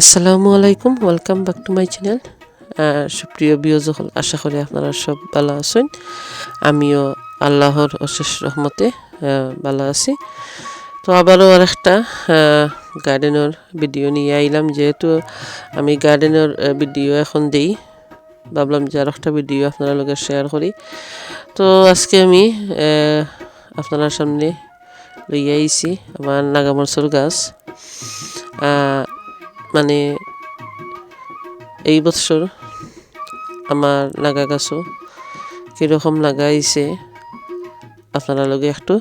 আসসালামু আলাইকুম welcome back to my channel সুপ্রিয় বিয়জ হল আশা করি আপনারা সব ভালো আছেন। আমিও আল্লাহর অশেষ রহমতে ভালো আছি। তো আবারও আর একটা গার্ডেনের ভিডিও নিয়ে আইলাম। যেহেতু আমি গার্ডেনের ভিডিও এখন দিই, ভাবলাম যে আর একটা ভিডিও আপনারা লগে শেয়ার করি। তো আজকে আমি আপনার সামনে লইয়া আমার নাগামরসর গাছ। মানে এই বছর আমার লাগা গাছও কীরকম লাগাইছে, আপনারা লগে একটু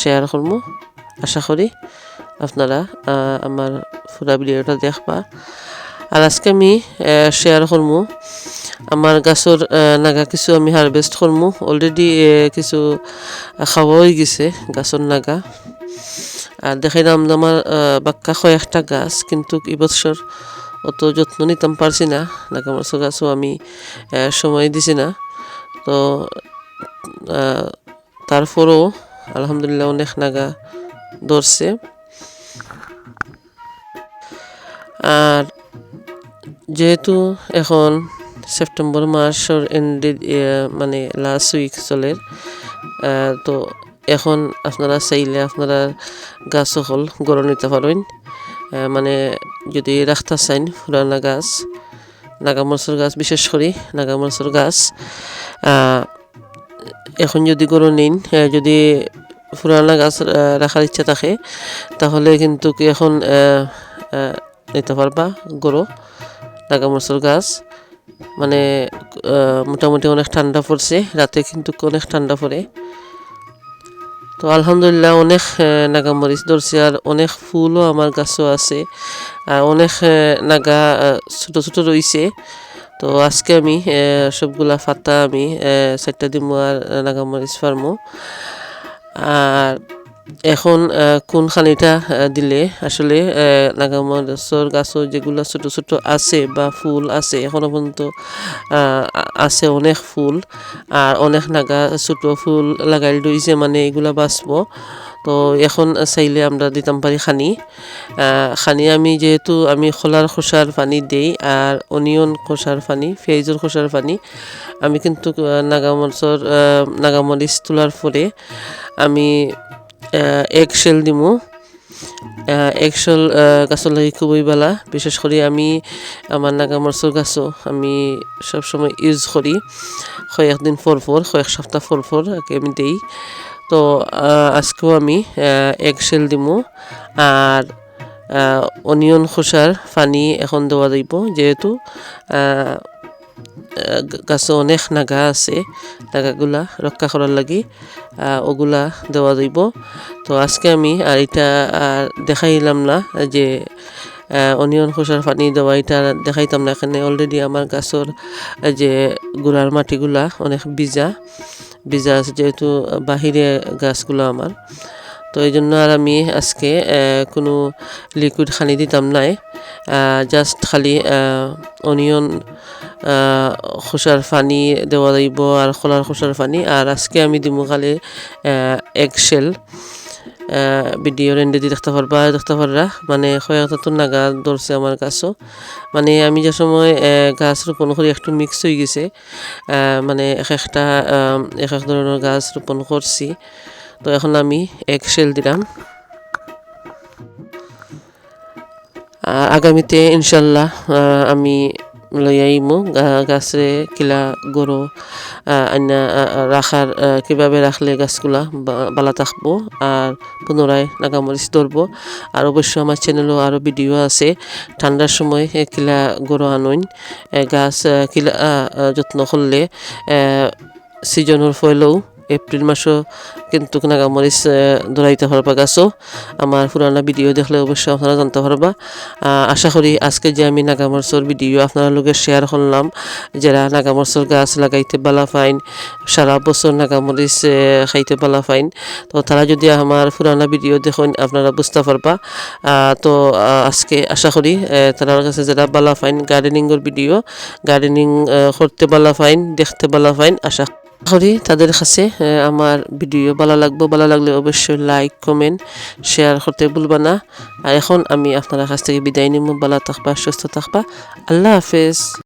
শেয়ার করব আশা করি আপনারা আমার পুরা ভিডিওটা দেখবা। আর আজকে আমি শেয়ার করব আমার গাছর নাগা কিছু আমি হারভেস্ট করব অলরেডি কিছু খাওয়া হয়ে গেছে গাছর নাগা। আর দেখাইলাম আমার বাক্কা কয়েকটা গাছ কিন্তু এবছর অত যত্ন নিতাম পারছি না। নাগামরচ গাছও আমি সময় দিছি না। তো তারপরেও আলহামদুলিল্লাহ অনেক নাগা ধরছে। আর যেহেতু এখন সেপ্টেম্বর মাসের এন্ডে মানে লাস্ট উইক চলে আহ, তো এখন আপনারা চাইলে আপনারা গাছ সকল গড়ে নিতে আহ, মানে যদি রাখতে চাইন পুরানা গাছ নাগামরচর গাছ বিশেষ করে নাগামরচর গাছ এখন যদি গরু নিন যদি পুরানা গাছ রাখার ইচ্ছা থাকে তাহলে কিন্তু কি এখন নিতে পারবা গরু নাগামরচর গাছ। মানে মোটামুটি অনেক ঠান্ডা পড়ছে রাতে কিন্তু অনেক ঠান্ডা পড়ে। তো আলহামদুলিল্লাহ অনেক নাগা মরিচ ধরছে আর অনেক ফুলও আমার গাছও আছে। আর অনেক নাগা ছোটো ছোটো রইছে। তো আজকে আমি সবগুলা ফাতা আমি চারটা দিব আর নাগা মরিচ ফার্মো। আর এখন কোন খানিটা দিলে? আসলে আহ, নাগামরিচর গাছও যেগুলো ছোট ছোট আছে বা ফুল আছে এখনও পর্যন্ত আছে অনেক ফুল। আর অনেক নাগা ছোট ফুল লাগাই রয়েছে মানে এগুলা বাঁচবো। তো এখন চাইলে আমরা দিতাম পারি খানি। খানি আমি যেহেতু আমি খোলার খোসার পানি দেই আর অনিয়ন খোসার পানি পেঁয়াজের খোসার পানি আমি কিন্তু নাগামরিচর নাগামরিচ তোলার পরে আমি এক শেল দিমু। একশল গাছর লাগি খুবই ভালা বিশেষ করে আমি আমার নাগামরচর গাছও আমি সবসময় ইউজ করি কয়েকদিন পর পর কয়েক সপ্তাহ পর আগে আমি দেই। তো আজকেও আমি এক শেল দিমু। আর অনিয়ন খোসার পানি এখন দেওয়া দিব যেহেতু আহ, গাছে অনেক নাগা আছে নাগাগুলা রক্ষা করার লাগি ওগুলা দেওয়া দিব। তো আজকে আমি আর এটা দেখাইলাম না যে অনিয়ন খোসার পানি দেওয়া এটা দেখাইতাম না এখানে অলরেডি আমার গাছর যে গুড়ার মাটিগুলা অনেক ভিজা ভিজা আছে যেহেতু বাহিরে গাছগুলো আমার তো এই জন্য আর আমি আজকে কোনো লিকুইড খানি দিতাম নাই। জাস্ট খালি অনিয়ন খোসার পানি দেওয়া যাইব আর খোলার খোসার পানি। আর আজকে আমি দিমু খালি এক শেল ভিডিও রেন্ডে দিয়ে দেখতে পারবা, দেখতে পাররা। মানে তো নাগা ধরছে আমার গাছও। মানে আমি যে সময় গাছ রোপণ করি, একটু মিক্স হয়ে গেছে। মানে এক একটা এক এক ধরনের গাছ রোপণ করছি। তো এখন আমি এক শেল দিলাম। আগামীতে ইনশাল্লাহ আমি লই আইমু। গা- গাছে কিলা গরু আইনা রাখার কীভাবে রাখলে গাছগুলা বা- ভালো থাকব আর পুনরায় নাগামরিচ ধরবো। আর অবশ্যই আমার চ্যানেলও আরও ভিডিও আছে। ঠান্ডার সময় কিলা গরু আনুন। গাছ কিলা যত্ন করলে সিজনের ফলেও এপ্রিল মাসও কিন্তু নাগামরিচ ধরাইতে পারবা গাছও আমার পুরানা ভিডিও দেখলে অবশ্যই আপনারা জানতে পারবা। আশা করি আজকে যে আমি নাগামরচর ভিডিও আপনার লগে শেয়ার করলাম, যারা নাগামরচর গাছ লাগাইতে বালা ফাইন সারা বছর নাগামরিচ খাইতে বালা ফাইন তো তারা যদি আমার পুরানা ভিডিও দেখুন আপনারা বুঝতে পারবা। তো আজকে আশা করি তারার কাছে যারা বালা ফাইন গার্ডেনিংয়ের ভিডিও গার্ডেনিং করতে বালা ফাইন দেখতে বালা ফাইন আশা করি তাদের কাছে আমার ভিডিও ভালো লাগবে। ভালো লাগলে অবশ্যই লাইক কমেন্ট শেয়ার করতে ভুলবা না। আর এখন আমি আপনার কাছ থেকে বিদায় নিব ভালো থাকবা, সুস্থ থাকবা। আল্লাহ হাফেজ।